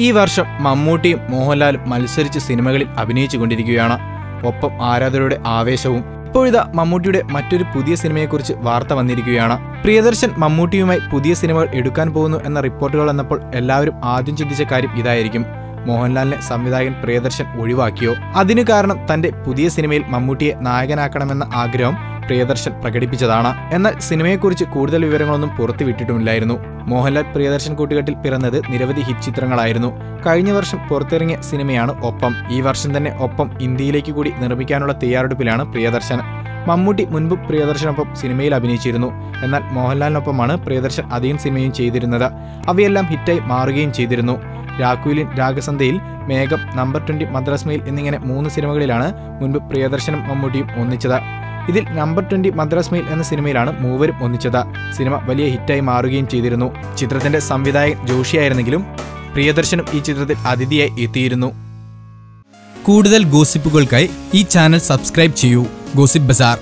ഈ വർഷം മമ്മൂട്ടിയും മോഹൻലാലും മത്സരിച്ച് സിനിമകളിൽ അഭിനയിച്ചു കൊണ്ടിരിക്കുകയാണ് ഒപ്പം ആരാധകരുടെ ആവേശവും ഇപ്പോഴിതാ മമ്മൂട്ടിയുടെ മറ്റൊരു പുതിയ സിനിമയെക്കുറിച്ച് വാർത്ത വന്നിരിക്കുകയാണ്. പ്രിയദർശൻ മമ്മൂട്ടിയുമായി പുതിയ സിനിമകൾ എടുക്കാൻ പോകുന്നു എന്ന റിപ്പോർട്ടുകൾ വന്നപ്പോൾ എല്ലാവരും ആദ്യം ചിന്തിച്ച കാര്യം ഇതായിരിക്കും. മോഹൻലാലിനെ സംവിധായകൻ പ്രിയദർശൻ ഒഴിവാക്കിയോ? അതിനു കാരണം തന്റെ പുതിയ സിനിമയിൽ മമ്മൂട്ടിയെ നായകനാക്കണമെന്ന ആഗ്രഹം പ്രിയദർശൻ പ്രകടിപ്പിച്ചതാണ്. എന്നാൽ സിനിമയെക്കുറിച്ച് കൂടുതൽ വിവരങ്ങളൊന്നും പുറത്തുവിട്ടിട്ടുമില്ലായിരുന്നു. മോഹൻലാൽ പ്രിയദർശൻ കൂട്ടുകെട്ടിൽ പിറന്നത് നിരവധി ഹിറ്റ് ചിത്രങ്ങളായിരുന്നു. കഴിഞ്ഞ വർഷം പുറത്തിറങ്ങിയ സിനിമയാണ് ഒപ്പം. ഈ വർഷം തന്നെ ഒപ്പം ഇന്ത്യയിലേക്ക് കൂടി നിർമ്മിക്കാനുള്ള തയ്യാറെടുപ്പിലാണ് പ്രിയദർശൻ. മമ്മൂട്ടി മുൻപ് പ്രിയദർശനൊപ്പം സിനിമയിൽ അഭിനയിച്ചിരുന്നു. എന്നാൽ മോഹൻലാലിനൊപ്പമാണ് പ്രിയദർശൻ അധികം സിനിമയും ചെയ്തിരുന്നത്. അവയെല്ലാം ഹിറ്റായി മാറുകയും ചെയ്തിരുന്നു. രാഘുലിൻ രാഗസന്ധയിൽ മേഘം നമ്പർ ട്വന്റി മദ്രാസ് മെയിൽ എന്നിങ്ങനെ മൂന്ന് സിനിമകളിലാണ് മുൻപ് പ്രിയദർശനും മമ്മൂട്ടിയും ഒന്നിച്ചത്. ഇതിൽ നമ്പർ ട്വന്റി മദ്രാസ് മെയിൽ എന്ന സിനിമയിലാണ് മൂവരും ഒന്നിച്ചത്. സിനിമ വലിയ ഹിറ്റായി മാറുകയും ചെയ്തിരുന്നു. ചിത്രത്തിന്റെ സംവിധായകൻ ജോഷിയായിരുന്നെങ്കിലും പ്രിയദർശനും ഈ ചിത്രത്തിൽ അതിഥിയായി എത്തിയിരുന്നു. കൂടുതൽ ഗോസിപ്പുകൾക്കായി ഈ ചാനൽ സബ്സ്ക്രൈബ് ചെയ്യൂ. ഗോസിപ്പ് ബസാർ.